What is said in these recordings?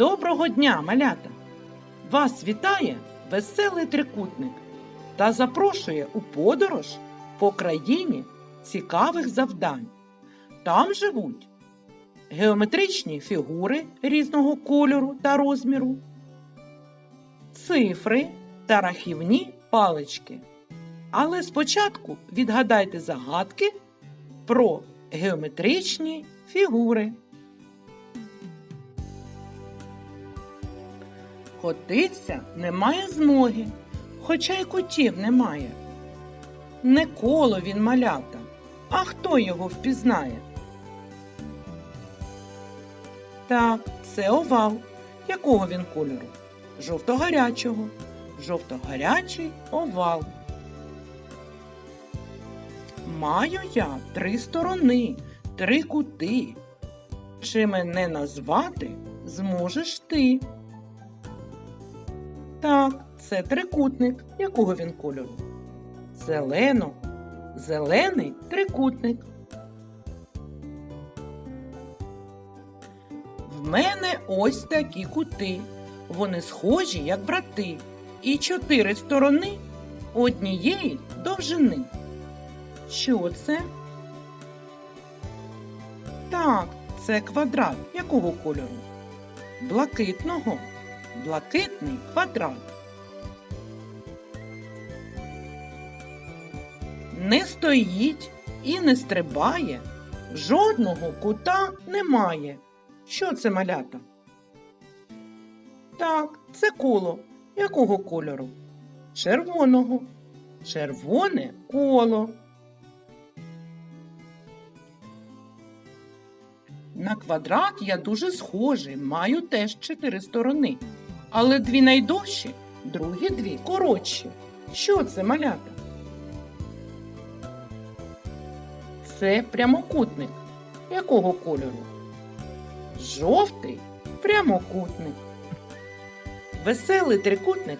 Доброго дня, малята! Вас вітає веселий трикутник та запрошує у подорож по країні цікавих завдань. Там живуть геометричні фігури різного кольору та розміру, цифри та рахівні палички. Але спочатку відгадайте загадки про геометричні фігури. Котиться немає змоги, хоча й кутів немає. Не коло він малята, а хто його впізнає? Так, це овал. Якого він кольору? Жовто-гарячого. Жовто-гарячий овал. Маю я три сторони, три кути. Чи мене назвати зможеш ти? Так, це трикутник. Якого він кольору? Зелено. Зелений трикутник. В мене ось такі кути. Вони схожі, як брати, і чотири сторони однієї довжини. Що це? Так, це квадрат. Якого кольору? Блакитного. Блакитний квадрат. Не стоїть і не стрибає, жодного кута немає. Що це малята? Так, це коло. Якого кольору? Червоного. Червоне коло. На квадрат я дуже схожий, маю теж чотири сторони. Але дві найдовші, другі дві коротші. Що це малята? Це прямокутник. Якого кольору? Жовтий прямокутник. Веселий трикутник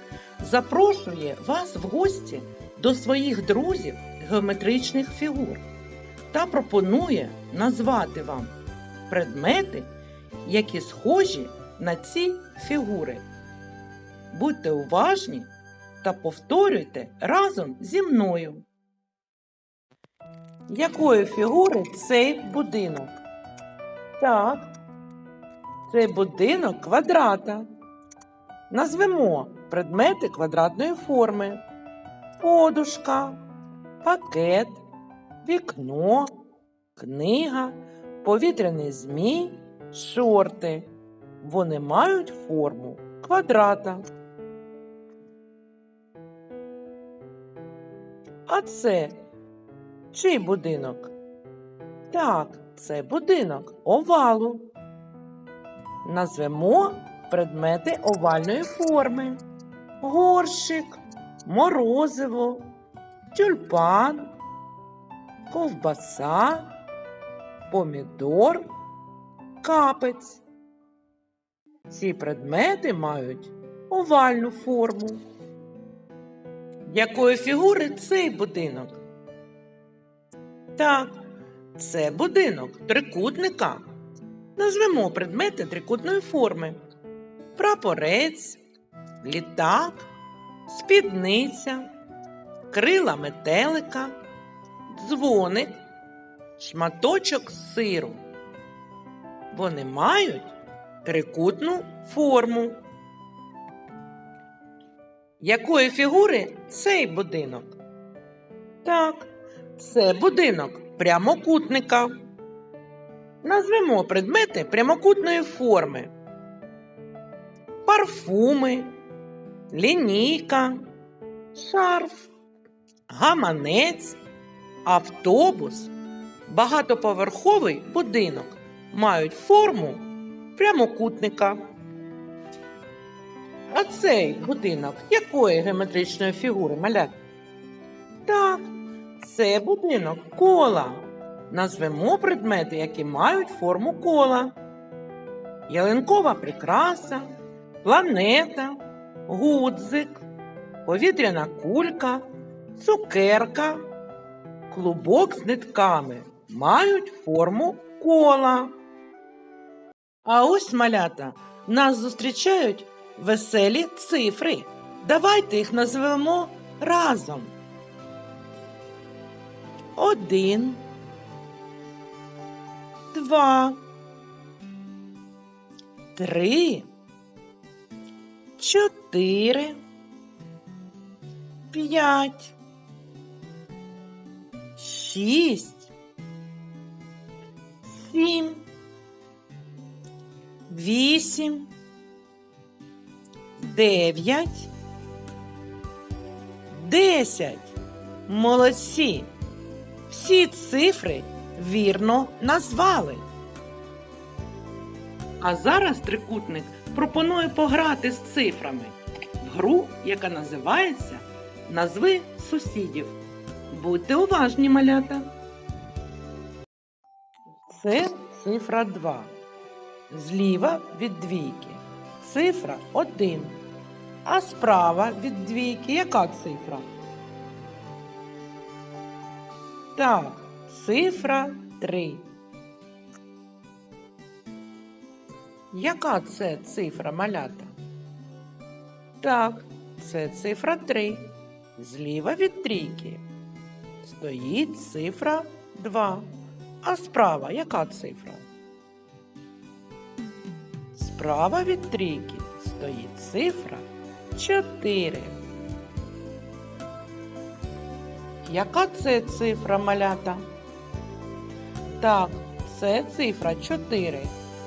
запрошує вас в гості до своїх друзів геометричних фігур та пропонує назвати вам предмети, які схожі на ці фігури. Будьте уважні та повторюйте разом зі мною. Якої фігури цей будинок? Так, цей будинок квадрата. Назвемо предмети квадратної форми. Подушка, пакет, вікно, книга, повітряний змій, шорти. Вони мають форму квадрата. А це чий будинок? Так, це будинок овалу. Назвемо предмети овальної форми. Горщик, морозиво, тюльпан, ковбаса, помідор, капець. Ці предмети мають овальну форму. Якої фігури цей будинок? Так, це будинок трикутника. Назвемо предмети трикутної форми. Прапорець, літак, спідниця, крила метелика, дзвоник, шматочок сиру. Вони мають трикутну форму. Якої фігури цей будинок? Так, це будинок прямокутника. Назвемо предмети прямокутної форми. Парфуми, лінійка, шарф, гаманець, автобус, багатоповерховий будинок мають форму прямокутника. А цей будинок якої геометричної фігури малят? Так, це будинок кола. Назвемо предмети, які мають форму кола. Ялинкова прикраса, планета, гудзик, повітряна кулька, цукерка, клубок з нитками мають форму кола. А ось малята нас зустрічають веселі цифри. Давайте їх назвемо разом. Один, два, три, чотири, п'ять, шість, сім, вісім, дев'ять, десять. Молодці! Всі цифри вірно назвали. А зараз трикутник пропонує пограти з цифрами в гру, яка називається Назви сусідів. Будьте уважні, малята. Це цифра 2. Зліва від двійки. Цифра 1. А справа від двійки яка цифра? Так, цифра 3. Яка це цифра малята? Так, це цифра 3. Зліва від трійки стоїть цифра 2. А справа яка цифра? Справа від трійки стоїть цифра 4. Яка це цифра малята? Так, це цифра 4.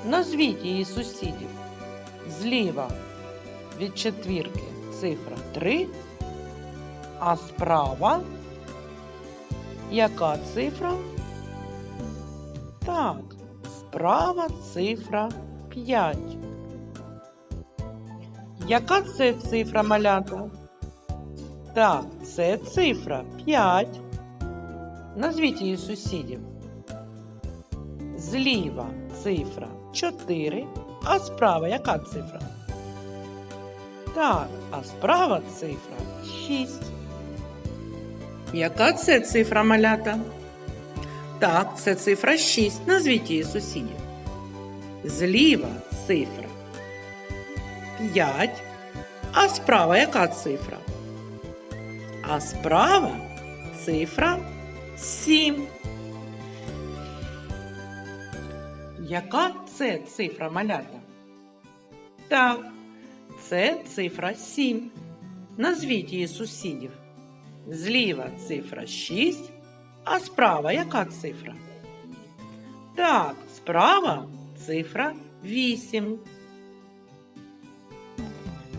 Назвіть її сусідів. Зліва від четвірки цифра 3, а справа яка цифра? Так, справа цифра 5. Яка це цифра малята? Так, це цифра 5. Назвіть її сусідів. Зліва цифра 4, а справа яка цифра? Так, а справа цифра 6. Яка це цифра малята? Так, це цифра 6. Назвіть її сусідів. Зліва цифра 5, а справа яка цифра? А справа цифра 7. Яка це цифра малята? Так, це цифра 7. Назвіть її сусідів. Зліва цифра 6, а справа яка цифра? Так, справа цифра 8.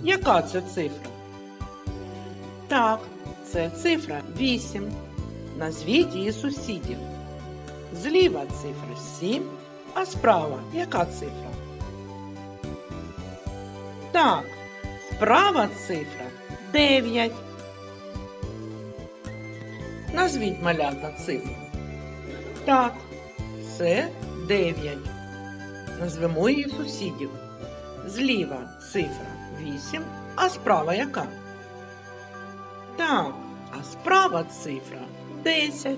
Яка це цифра? Так, це цифра 8. Назвіть її сусідів. Зліва цифра 7, а справа яка цифра? Так, справа цифра 9. Назвіть малята цифру. Так, це 9. Назвемо її сусідів. Зліва цифра 8, а справа яка? Так, а справа цифра 10.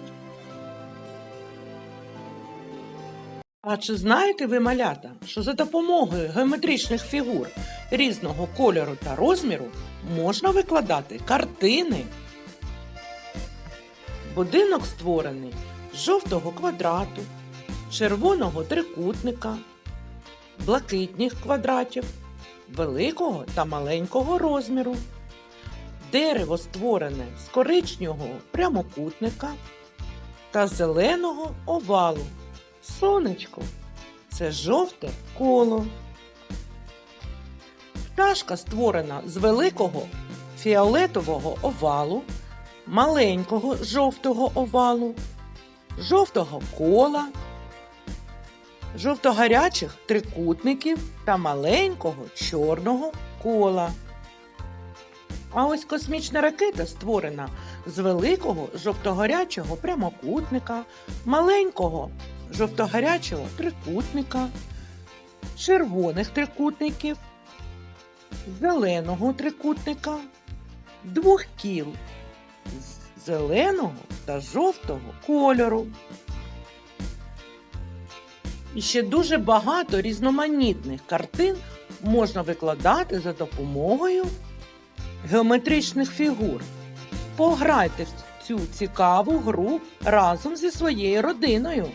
А чи знаєте ви, малята, що за допомогою геометричних фігур різного кольору та розміру можна викладати картини? Будинок створений з жовтого квадрату, червоного трикутника, блакитних квадратів, великого та маленького розміру. Дерево створене з коричневого прямокутника та зеленого овалу. Сонечко це жовте коло. Пташка створена з великого фіолетового овалу, маленького жовтого овалу, жовтого кола, жовтогарячих трикутників та маленького чорного кола. А ось космічна ракета створена з великого жовтогарячого прямокутника, маленького жовтогарячого трикутника, червоних трикутників, зеленого трикутника, двох кіл з зеленого та жовтого кольору. І ще дуже багато різноманітних картин можна викладати за допомогою геометричних фігур. Пограйте в цю цікаву гру разом зі своєю родиною.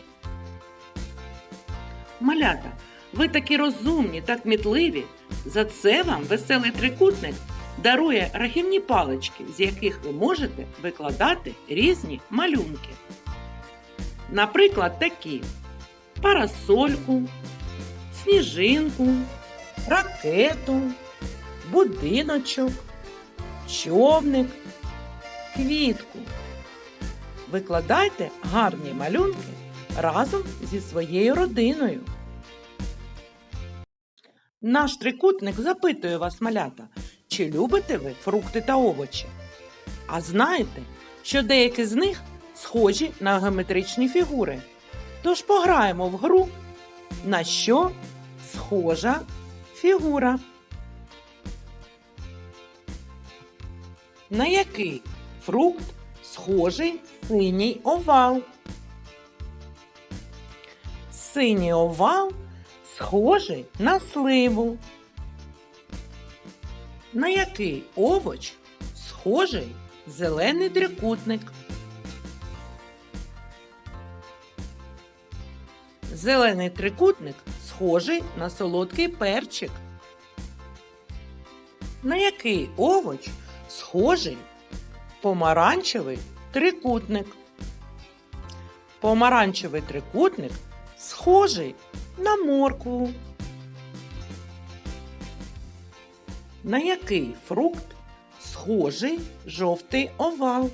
Малята, ви такі розумні та кмітливі. За це вам веселий трикутник дарує рахівні палички, з яких ви можете викладати різні малюнки. Наприклад, такі парасольку, сніжинку, ракету, будиночок, човник, квітку. Викладайте гарні малюнки разом зі своєю родиною. Наш трикутник запитує вас, малята, чи любите ви фрукти та овочі? А знаєте, що деякі з них схожі на геометричні фігури. Тож пограємо в гру, на що схожа фігура. На який фрукт схожий синій овал? Синій овал схожий на сливу. На який овоч схожий зелений трикутник? Зелений трикутник схожий на солодкий перчик. На який овоч схожий помаранчевий трикутник? Помаранчевий трикутник схожий на моркву. На який фрукт схожий жовтий овал?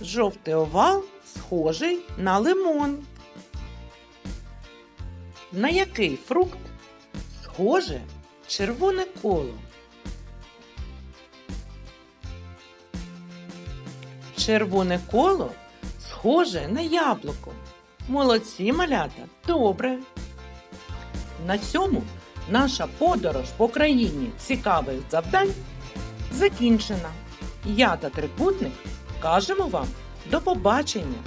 Жовтий овал схожий на лимон. На який фрукт схоже червоне коло? Червоне коло схоже на яблуко. Молодці малята, добре. На цьому наша подорож по країні цікавих завдань закінчена. Я та трикутник кажемо вам до побачення!